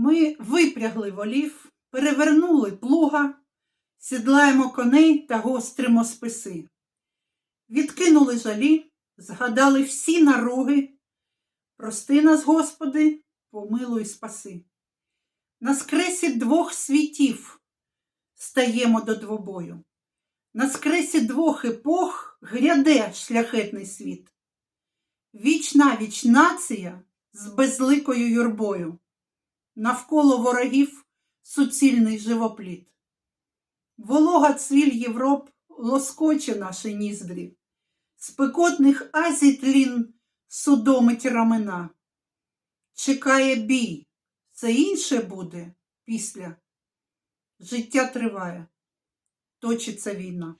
Ми випрягли волів, перевернули плуга, сідлаємо коней та гостримо списи. Відкинули жалі, згадали всі наруги. Прости нас, Господи, помилуй спаси. На скресі двох світів стаємо до двобою. На скресі двох епох гряде шляхетний світ. Вічна Віч нація з безликою юрбою. Навколо ворогів суцільний живопліт. Волога цвіль Європ лоскоче наші ніздрі. Спекотних Азій тлін судомить рамена. Чекає бій, це інше буде після. Життя триває, точиться війна.